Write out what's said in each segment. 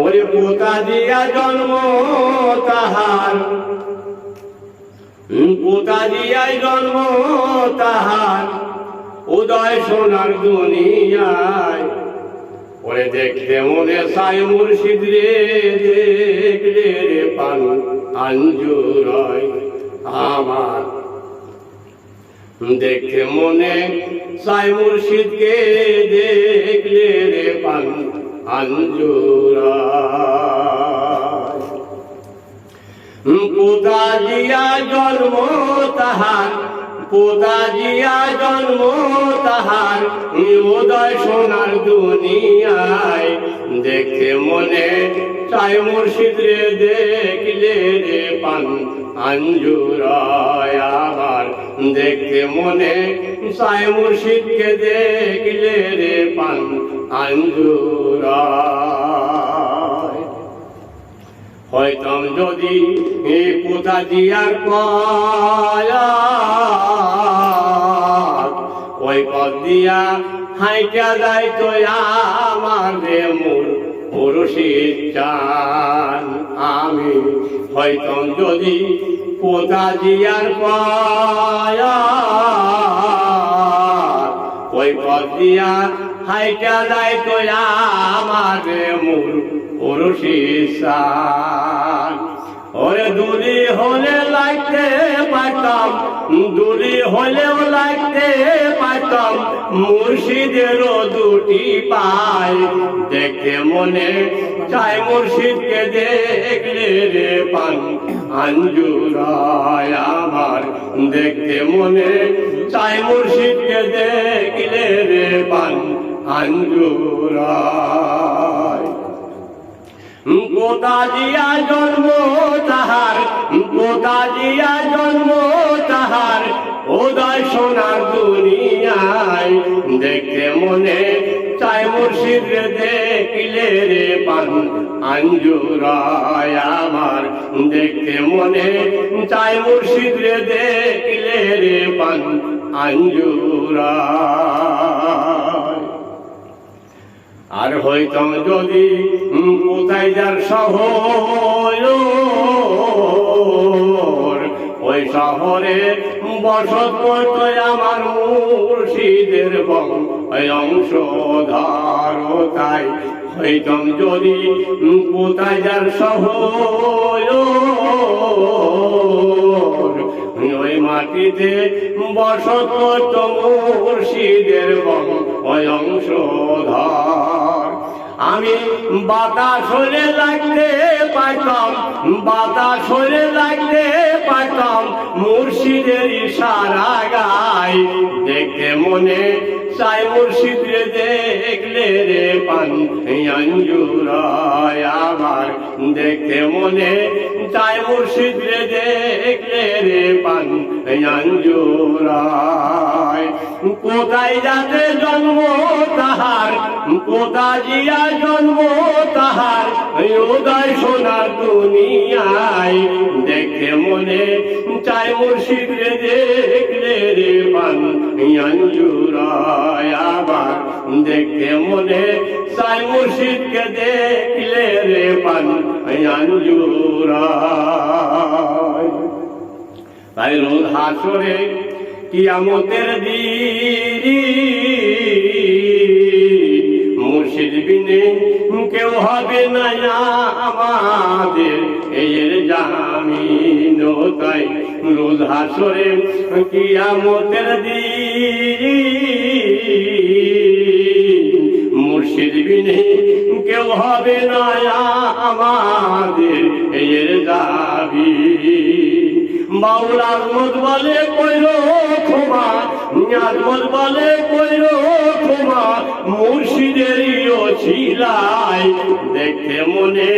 ওরে পোতা দিয়া জন্ম তাহার। পোতা দিয়াই জন্ম তাহার। উদয় সোনার দুনিয়ায়। ওরে দেখতে মনে সাই মুর্শিদ রে, দেখলে রে পান আঞ্জুরয় আমার। দেখতে মনে সাই মুর্শিদকে, দেখলে রে পান আঞ্জুরয়। পোতা জিয়া জন্ম তাহার পোতা জিয়া জন্ম তাহার উদয় সোনার দুনিয়ায়। দেখে মনে চাই মুর্শিদ রে, দেখলে রে পান আঞ্জুরায় আবার। দেখে মনে চাই মুর্শিদকে, দেখলে রে পান আঞ্জুরায় হয়তম যদি এ পোতা দিয়ার পায়া ওই পথ দিয়া হাইটা যায় তো আমার মোর পুরুষের চান। আমি হয়তম যদি পোতা দিয়ার পায়া ওই পথ দিয়া হাইটা যায় তো আমার মোর পুরুষিসান ওরে দুলি হলে লাগতে পারতাম দুলি হলেও লাগতে পারতাম মুর্শিদেরও দুটি পাই। দেখে মনে চাই মুর্শিদকে দেখলে রে পান। আঞ্জুরায় আমার দেখতে মনে চাই মুর্শিদকে দেখলে রে পান। আঞ্জুরায় গোদা জিয়া জন্ম তাহার, গোদা জিয়া জন্ম তাহার ওদয় সোনার দুনিয়ায়। দেখতে মনে চাই মুর্শিদ দেখলে রে পান আঞ্জুরায় আমার দেখতে মনে চাই মুর্শিদ দেখলে রে পান আঞ্জুরায় আর হইতাম যদি কোথায় যার শহর? ওই শহরে বসত করত আমার মুর্শিদের অংশ তাই হইতাম যদি কোথায় যার শহর? ওই মাটিতে বসত করত মুর্শিদের অংশধর আমি বাতাস হলে লাগতে পাইতাম বাতাস হলে লাগতে পারতাম, মুর্শিদের ইশারা গাই। দেখতে মনে চাই মুর্শিদ রে দেখলে রে পান অঞ্জুরায় আমার। মনে চাই মুর্শিদ রে দেখলে রে পান অঞ্জুরায় কোথায় যাতে জন্ম তাহার? কোথা জিয়া জন্ম তাহার? উদয় সোনার দুনিয়ায় দেখে মনে চাই মুর্শিদ রে, দেখলে রে পান। অঞ্জুরায় আবার দেখে মনে চাই মুর্শিদকে দেখলে রে পান। অঞ্জুরায় তাই রোজ হাসরে কিয়ামতের দিন মুর্শিদ বিনে কেউ হবে না আমাদের। এর জামিন তাই রোজ হাসরে কিয়ামতের দিন মুর্শিদ বিনে কেউ হবে না আমাদের। এর দাবি বাউল আজমত বলে কইল ক্ষমা আজমত বলে কইল ক্ষমা মুর্শিদেরই ছিলাই দেখে মনে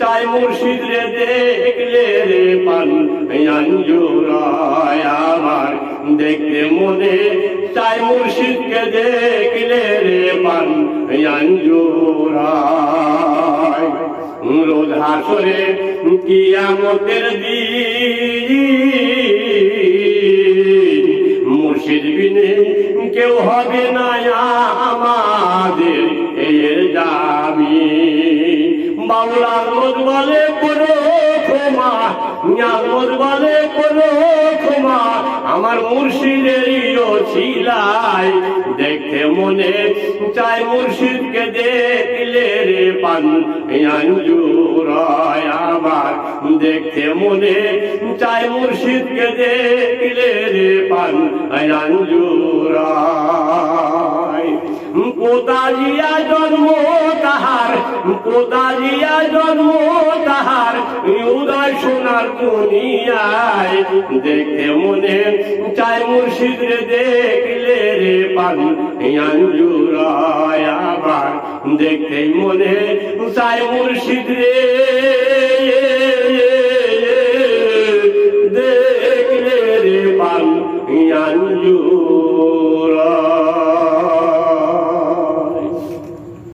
চাই মুর্শিদ রে দেখলে রে পান অঞ্জুরায় আমার। দেখতে মনে চাই মুর্শিদকে দেখলে রে পান অঞ্জুরায় রোজ হাসরে কিয়ামতের দিন। মুর্শিদ বিনে কেউ হবে না আমাদের এর দাবি। বাউলা মোদ বলে করো ক্ষমা মোদ বলে করো ক্ষমা। আমার মুর্শিদেরই ছিলাই দেখতে মনে চাই মুর্শিদকে দেখলে। পান। আঞ্জুরায় আমার দেখতে মনে, চাই মুর্শিদকে দেখলে রে পান। আঞ্জুরায় কোদালিয়া জন্ম তাহার, কোদালিয়া জন্ম তাহার উদয় সোনার দুনিয়ায় দেখতে মনে, চাই মুর্শিদ রে দেখলে রে পান। আঞ্জুরায় আবার দেখতে মনে চাই মুর্শিদ রে।